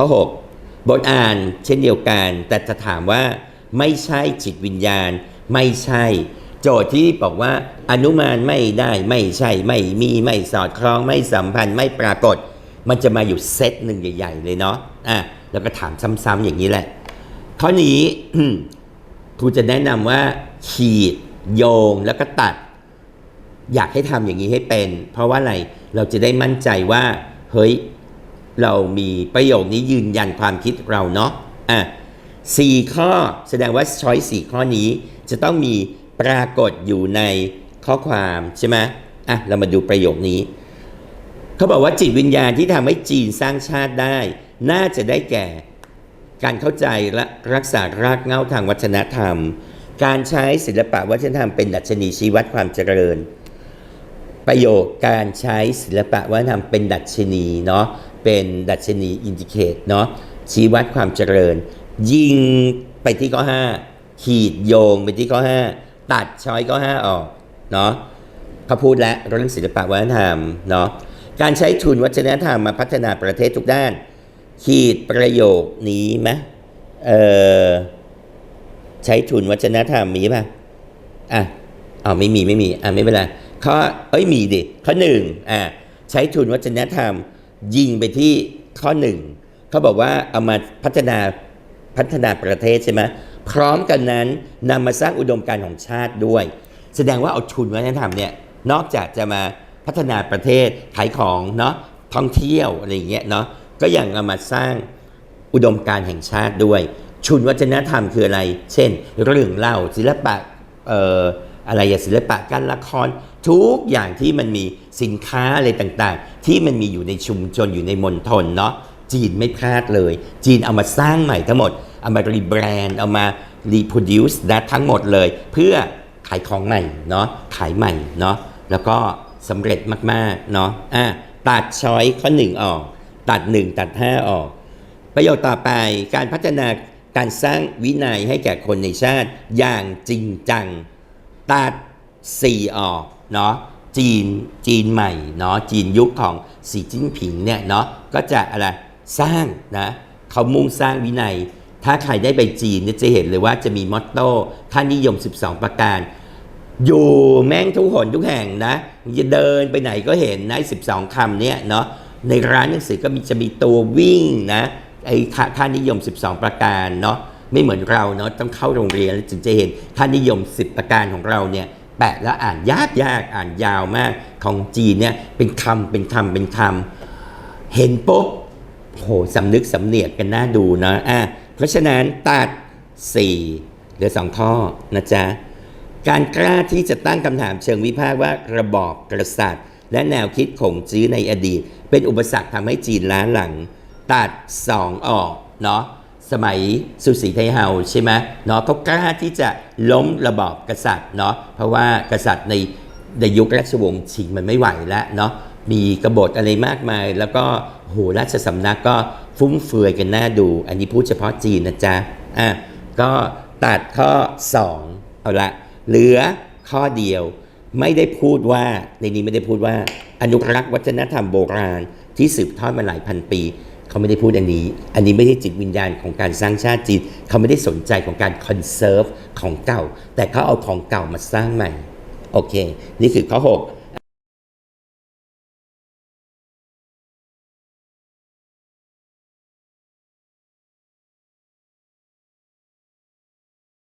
ข้อ 6 บทอ่านเช่นเดียวกัน แต่จะถามว่าไม่ใช่จิตวิญญาณ ไม่ใช่ โจทย์ที่บอกว่าอนุมานไม่ได้ไม่ใช่ไม่มีไม่สอดคล้องไม่สัมพันธ์ไม่ปรากฏ มันจะมาอยู่เซตหนึ่งใหญ่ ๆ เลยเนาะอะแล้วก็ถามซ้ำๆอย่างนี้แหละ ข้อนี้ครูจะแนะนำว่า ขีด โยงแล้วก็ตัด อยากให้ทำอย่างนี้ให้เป็น เพราะว่าอะไรเราจะได้มั่นใจว่า เฮ้ย เรามีประโยคนี้ยืนยันความคิดเราเนาะอะสี่ข้อแสดงว่าช้อยสี่ข้อนี้จะต้องมีปรากฏอยู่ในข้อความใช่ไหมอะเรามาดูประโยคนี้ เขาบอกว่าจิตวิญญาณที่ทำให้จีนสร้างชาติได้ น่าจะได้แก่ การเข้าใจและรักษารากเหง้าทางวัฒนธรรม การใช้ศิลปะวัฒนธรรมเป็นดัชนีชี้วัดความเจริญ ประโยคการใช้ศิลปะวัฒนธรรมเป็นดัชนีเนาะ เป็นดัชนีอินดิเคตเนาะชี้วัดความเจริญ ยิงไปที่ข้อ 5 ขีดโยงไปที่ข้อ 5 ตัดช้อยข้อ 5 ออกเนาะเขาพูดแล้วเรื่องศิลปะวัฒนธรรมเนาะการใช้ทุนวัฒนธรรมมาพัฒนาประเทศทุกด้าน ขีดประโยคนี้ไหมเออใช้ทุนวัฒนธรรมมีป่ะอะอ๋อไม่มีไม่มีอะไม่เป็นไรข้อเอ้ยมีดิข้อหนึ่งอะใช้ทุนวัฒนธรรม ยิงไปที่ข้อหนึ่งเขาบอกว่าเอามาพัฒนาพัฒนาประเทศใช่ไหมพร้อมกันนั้นนำมาสร้างอุดมการณ์ของชาติด้วย แสดงว่าเอาทุนวัฒนธรรมเนี่ยนอกจากจะมาพัฒนาประเทศขายของเนาะท่องเที่ยวอะไรอย่างเงี้ยเนาะก็ยังเอามาสร้างอุดมการณ์แห่งชาติด้วย ชุนวัฒนธรรมคืออะไร เช่น เรื่องเล่าศิลปะเอ่ออะไรอย่างศิลปะการละคร ทุกอย่างที่มันมีสินค้าอะไรต่างๆ ที่มันมีอยู่ในชุมชนอยู่ในมณฑลเนาะจีนไม่พลาดเลย จีนเอามาสร้างใหม่ทั้งหมด เอามารีแบรนด์เอามารีโปรดิวส์นะทั้งหมดเลย เพื่อขายของใหม่เนาะขายใหม่เนาะแล้วก็สำเร็จมากๆเนาะอะตัดช้อยข้อหนึ่งออก ตัดหนึ่งตัดห้าออก ประโยคต่อไปการพัฒนาการสร้างวินัยให้แก่คนในชาติอย่างจริงจัง ตัดสี่ออก เนาะจีนจีนใหม่เนาะจีนยุคของสีจิ้นผิงเนี่ยเนาะก็จะอะไรสร้างนะเขามุ่งสร้างวินัย ถ้าใครได้ไปจีนเนี่ยจะเห็นเลยว่าจะมีมอตโต้ท่านิยม 12 ประการ อยู่แม่งทุกหนทุกแห่งนะจะเดินไปไหนก็เห็นนะ12คำเนี่ยเนาะในร้านหนังสือก็มีจะมีตัววิ่งนะไอ้ค่าค่านิยม 12 ประการเนาะไม่เหมือนเราเนาะต้องเข้าโรงเรียนแล้วถึงจะเห็นค่านิยม 10 ประการของเราเนี่ย แปะแล้วอ่านยากยากอ่านยาวมากของจีนเนี่ยเป็นคำเป็นคำเป็นคำเห็นปุ๊บโหสำนึกสำเนียกกันน่าดูนะอะเพราะฉะนั้นตัด 4 เหลือ 2 ข้อนะจ๊ะ การกล้าที่จะตั้งคำถามเชิงวิพากษ์ว่าระบอบกษัตริย์ และแนวคิดของจื้อในอดีต เป็นอุปสรรคทำให้จีนล้าหลัง ตัด 2 ออกเนาะ สมัยสุสีไทเฮาใช่ไหมเนาะเขากล้าที่จะล้มระบอบกษัตริย์เนาะเพราะว่ากษัตริย์ในในยุคราชวงศ์ชิงมันไม่ไหวแล้วเนาะมีกบฏอะไรมากมาย แล้วก็โหราชสำนักก็ฟุ่มเฟือยกันน่าดู อันนี้พูดเฉพาะจีนนะจ๊ะอะก็ตัดข้อ 2 เอาละเหลือข้อเดียวไม่ได้พูดว่าในนี้ไม่ได้พูดว่าอนุรักษ์วัฒนธรรมโบราณที่สืบทอดมาหลายพันปี เขาไม่ได้พูดอันนี้ อันนี้ไม่ใช่จิตวิญญาณของการสร้างชาติจีนเขาไม่ได้สนใจของการคอนเซิร์ฟของเก่า แต่เขาเอาของเก่ามาสร้างใหม่ โอเค นี่คือข้อ 6